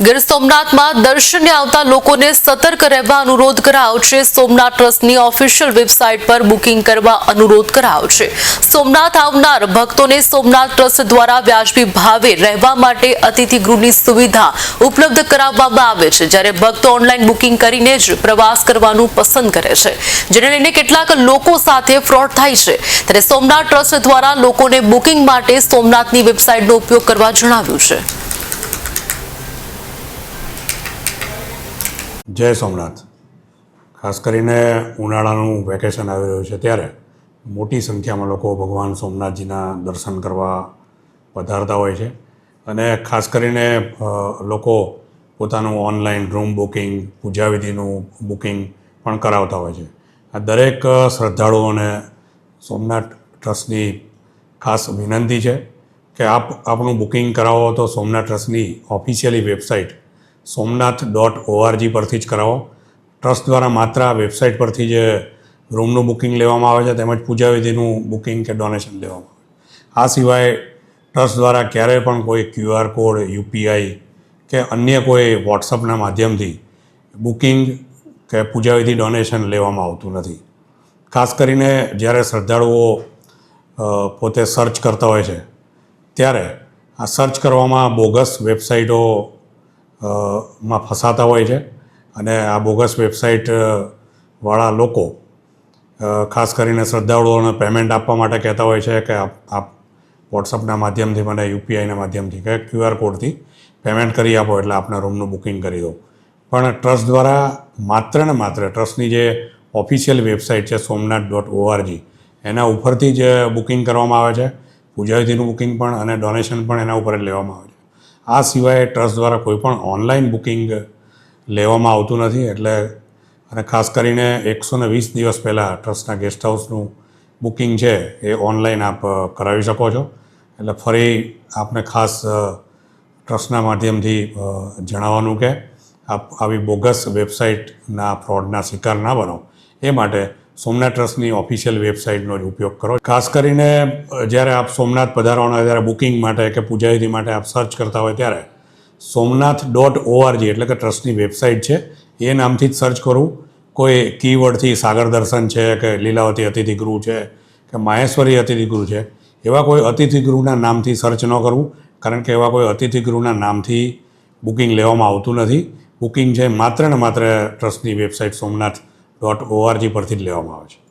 ગીર સોમનાથમાં દર્શને આવતા લોકોને સતર્ક રહેવા અનુરોધ કરાયો છે. સોમનાથ ટ્રસ્ટની ઓફિશિયલ વેબસાઇટ પર બુકિંગ કરવા અનુરોધ કરાયો છે. સોમનાથ આવનાર ભક્તોને સોમનાથ ટ્રસ્ટ દ્વારા વ્યાજબી ભાવે રહેવા માટે અતિથિ ગૃહની સુવિધા ઉપલબ્ધ કરાવવામાં આવે છે. જ્યારે ભક્તો ઓનલાઈન બુકિંગ કરીને જ પ્રવાસ કરવાનું પસંદ કરે છે. જેને લઈને કેટલાક લોકો સાથે ફ્રોડ થાય છે. ત્યારે સોમનાથ ટ્રસ્ટ દ્વારા લોકોને બુકિંગ માટે સોમનાથની વેબસાઇટનો ઉપયોગ કરવા જણાવ્યું છે. જય સોમનાથ. ખાસ કરીને ઉનાળાનું વેકેશન આવી રહ્યું છે ત્યારે મોટી સંખ્યામાં લોકો ભગવાન સોમનાથજીના દર્શન કરવા પધારતા હોય છે અને ખાસ કરીને લોકો પોતાનું ઓનલાઈન રૂમ બુકિંગ પૂજાવિધિનું બુકિંગ પણ કરાવતા હોય છે. આ દરેક શ્રદ્ધાળુઓને સોમનાથ ટ્રસ્ટની ખાસ વિનંતી છે કે આપ, આપનું બુકિંગ કરાવો તો સોમનાથ ટ્રસ્ટની officially website Somnath dot ORG પરથી જ કરાવો. ટ્રસ્ટ દ્વારા માત્ર આ વેબસાઇટ પરથી જ રૂમનું બુકિંગ લેવામાં આવે છે, તેમજ પૂજાવિધિનું બુકિંગ કે ડોનેશન લેવામાં આવે. આ સિવાય ટ્રસ્ટ દ્વારા ક્યારેય પણ કોઈ ક્યુઆર કોડ યુપીઆઈ કે અન્ય કોઈ વોટ્સઅપના માધ્યમથી બુકિંગ કે પૂજાવિધિ ડોનેશન લેવામાં આવતું નથી. ખાસ કરીને જ્યારે શ્રદ્ધાળુઓ પોતે સર્ચ કરતા હોય છે, ત્યારે આ સર્ચ કરવામાં બોગસ વેબસાઇટો માં ફસાતા હોય છે. અને આ બોગસ વેબસાઇટવાળા લોકો ખાસ કરીને શ્રદ્ધાળુઓને પેમેન્ટ આપવા માટે કહેતા હોય છે કે આપ વોટ્સઅપના માધ્યમથી મને યુપીઆઈના માધ્યમથી કે ક્યુઆર કોડથી પેમેન્ટ કરી આપો એટલે આપના રૂમનું બુકિંગ કરી દો. પણ ટ્રસ્ટ દ્વારા માત્ર ને માત્ર ટ્રસ્ટની જે ઓફિશિયલ વેબસાઇટ છે સોમનાથ ડોટ ઓઆરજી, એના ઉપરથી જ બુકિંગ કરવામાં આવે છે. પૂજાવિધિનું બુકિંગ પણ અને ડોનેશન પણ એના ઉપર જ લેવામાં આવે છે. આ સિવાય ટ્રસ્ટ દ્વારા કોઈ પણ ઓનલાઈન બુકિંગ લેવામાં આવતું નથી એટલે અને ખાસ કરીને એકસો ને વીસ દિવસ પહેલાં ટ્રસ્ટના ગેસ્ટ હાઉસનું બુકિંગ છે એ ઓનલાઈન આપ કરાવી શકો છો. એટલે ફરી આપને ખાસ ટ્રસ્ટના માધ્યમથી જણાવવાનું કે આપ આવી બોગસ વેબસાઇટના ફ્રોડના શિકાર ના બનો. એ માટે સોમનાથ ટ્રસ્ટની ઓફિશિયલ વેબસાઇટનો જ ઉપયોગ કરો. ખાસ કરીને જ્યારે આપ સોમનાથ પધારવાના હોય, ત્યારે બુકિંગ માટે કે પૂજાવિધિ માટે આપ સર્ચ કરતા હોય ત્યારે સોમનાથ ડોટ ઓઆરજી એટલે કે ટ્રસ્ટની વેબસાઇટ છે. એ નામથી જ સર્ચ કરવું કોઈ કીવર્ડથી સાગર દર્શન છે કે લીલાવતી અતિથિ ગૃહ છે કે માહેશ્વરી અતિથિ ગૃહ છે, એવા કોઈ અતિથિ ગૃહના નામથી સર્ચ ન કરવું કારણ કે એવા કોઈ અતિથિ ગૃહના નામથી બુકિંગ લેવામાં આવતું નથી. બુકિંગ છે માત્ર ને માત્ર ટ્રસ્ટની વેબસાઇટ સોમનાથ ડોટ ઓઆરજી પરથી જ લેવામાં આવે છે.